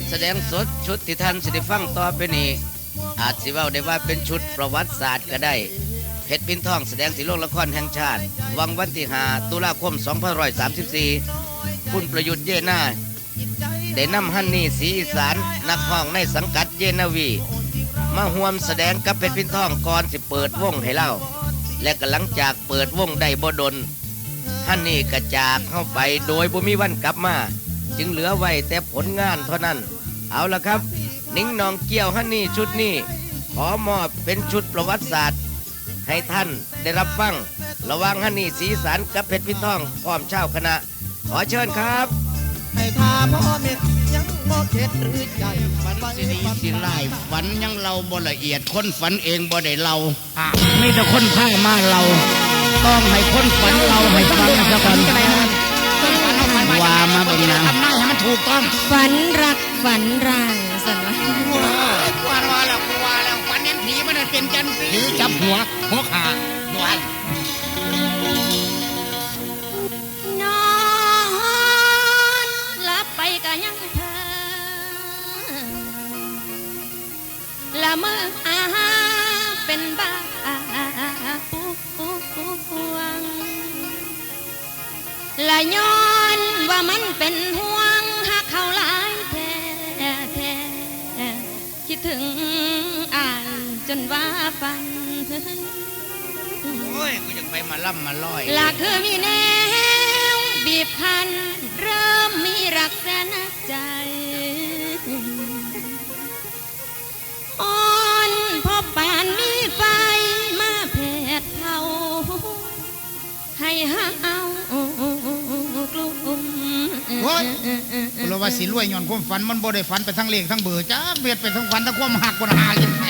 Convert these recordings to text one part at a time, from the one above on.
ฟแสดงสดชุดที่ท่านสิได้ฟังต่อไปนี้ อาจสิเว่าได้ว่าเป็นชุดประวัติศาสตร์ก็ได้เพชรปินทองแสดงที่โรงละครแห่งชาติ วังวันที่5ตุลาคม 2534 คุณประยุทธ์เยนาได้นำฮันนี่สีอีสานนักห้องในสังกัดเยนาวี มาห่วมแสดงกับเพชรปินทองก่อนสิเปิดวงให้เล่า และก็หลังจากเปิดวงได้บ่ดนฮันนี่กระจากเข้าไปโดยบ่มีวันกลับมา จึงเหลือไว้แต่ผลงานเท่านั้น เอาละครับ นิ้งนองเกี่ยวฮันนี่ชุดนี้ ขอมอบเป็นชุดประวัติศาสตร์ ให้ท่านได้รับฟัง ระหวังฮันนี่สีสันกับเพชรพินทองพร้อมเช่าคณะ ขอเชิญครับให้ทาพ่อเม็ดยังบ่เข็ดหรือใจฝันสิดีสิไล่ฝันยังเราบ่ละเอียดคนฝันเองบ่ได้เราไม่แต่คนพ่ายมาเรา ต้องให้คนฝันเราให้ฟังซะก่อนว่ามาเบิ่งนะทำได้ให้มันถูกต้องฝันรัก ฝันร้ายสันวะกลัวว่าแล้วกลัวแล้วฝันเห็นผีมันเป็นจันผีจับหัวหัวขาดหัวนอนหลับไปก็ยังเธอละเมื่ออาเป็นบ้าปวงละย้อนว่ามันเป็นห่ว ดถึงอ่านจนว่าฟัน โอ้ยกูยังไปมาล่ำมาลอยหลักคือมีแนว บีบคั้นเริ่มมีรักแสนนักใจอ่อนพบปานมีไฟมาแผดเผาให้หาเอากลุ่ม โอ้ยเราว่าสิรวยย้อนความฝันมันบ่ได้ฝันไปทั้งเลขทั้งเบอร์จ้าเบียดไปทั้งฝันทั้งความหักบนหาเลยไหน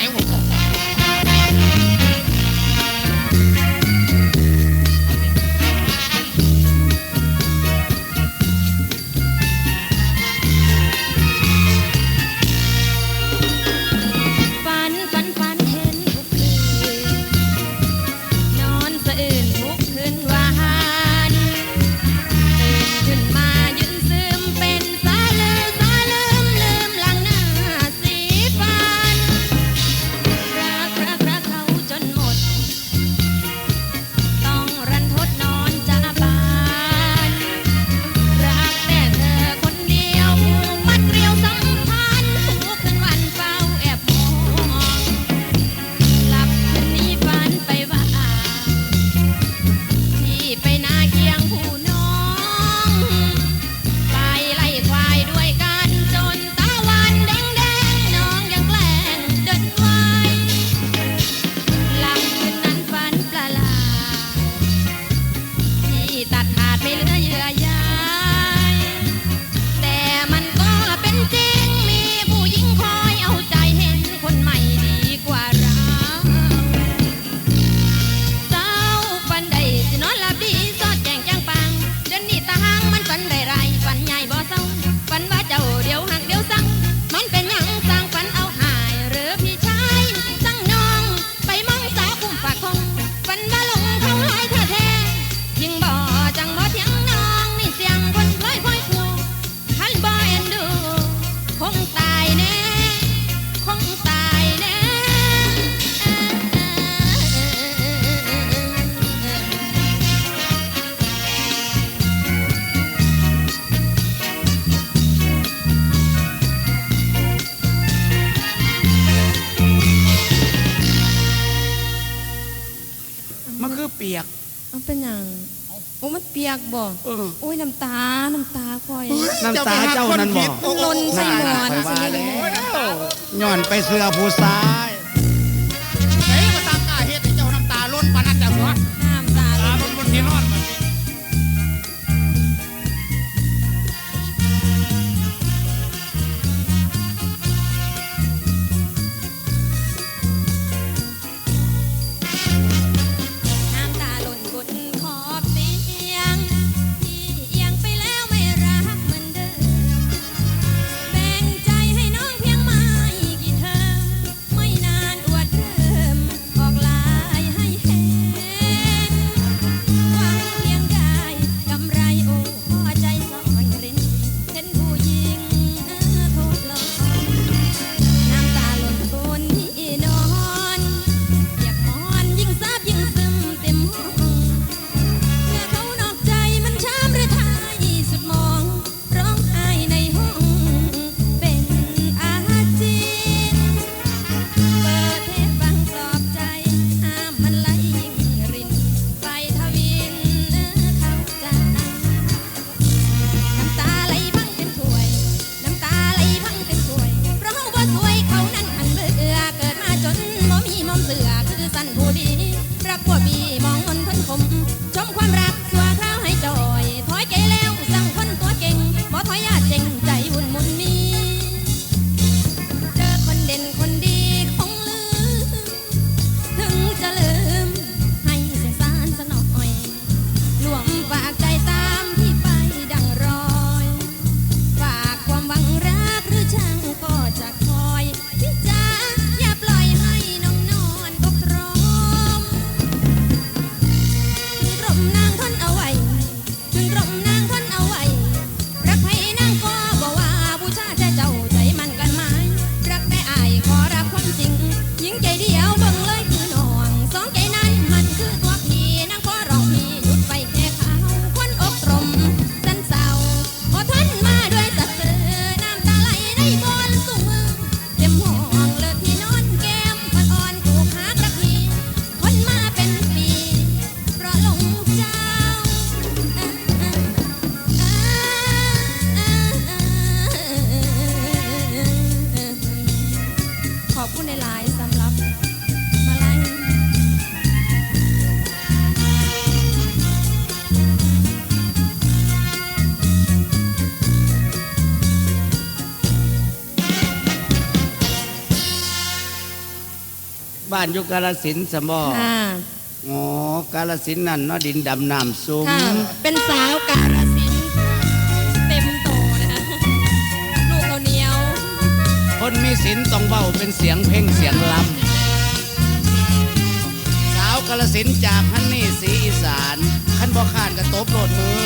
ปียก เอาเป็นหยังโอ้มันเปียกบ่เออ โอ้ยน้ำตา น้ำตาคอยน้ำตาเจ้านั่นบอกมันหล่นใส่หมอนน่าสิว่าเนี่แล้วยย้อนไปเสือผู้ซ้าย คุณหลายสำหรับมาลัยบ้านอยู่กาลสินสมอค่ะอ๋อกาลสินนั่นเนาะดินดำน้ำซุ่มเป็นสาวกาฬินต้องเว้าเป็นเสียงเพ่งเสียงลำสาวกาลสินจากฮันนี่สีอีสานขั้นบ่ขานกระตบโรดมือ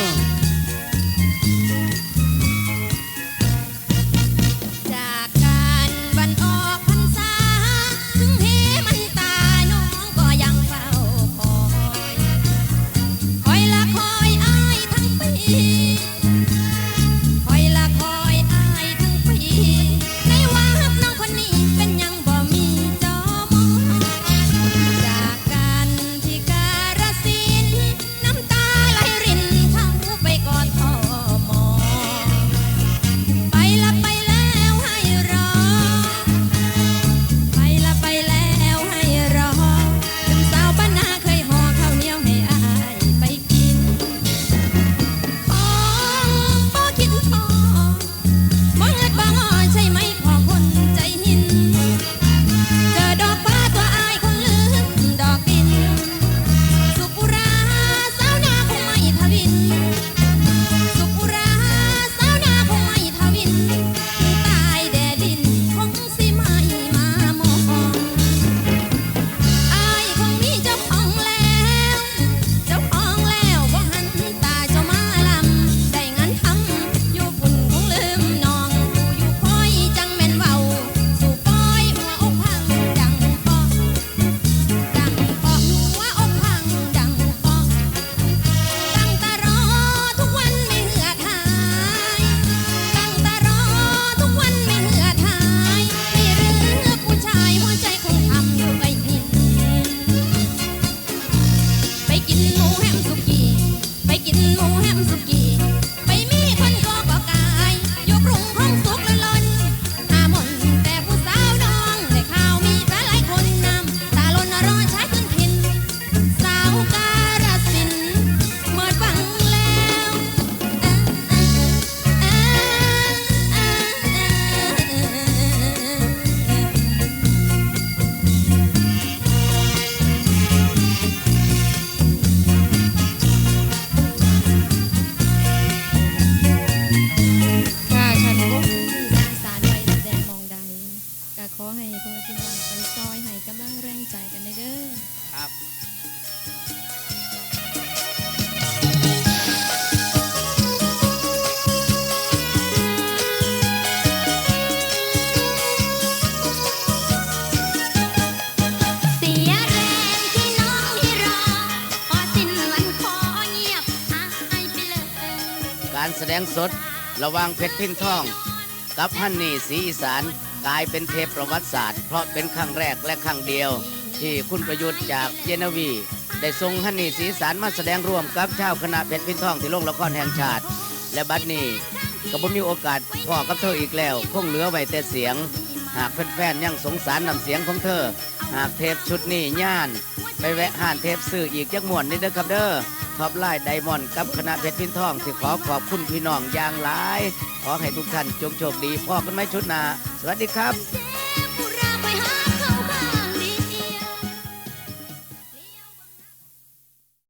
กิน แสดงสด ระว่างเพชรพินทอง กับฮันนี่สีอีสานกลายเป็นเทปประวัติศาสตร์ เพราะเป็นครั้งแรกและครั้งเดียว ที่คุณประยุทธ์จากเยนวี ได้ส่งฮันนี่สีอีสานมาแสดงร่วมกับชาวคณะเพชรพินทองที่โรงละครแห่งชาติ และบัดนี้ก็บ่มีโอกาสพ่อกับเธออีกแล้ว คงเหลือไว้แต่เสียง หากแฟนๆยังสงสารนำเสียงของเธอ หากเทปชุดนี้ย่าน ไปแวะห้านเทปซื้ออีกจักม่วนนี่เด้อครับเด้อ ท็อปไลน์ไดมอนด์กับคณะเพชรพินทองสิขอขอบคุณพี่น้องอย่างหลาย ขอให้ทุกท่านจงโชคดีพอกันไหมชุดหนาสวัสดีครับ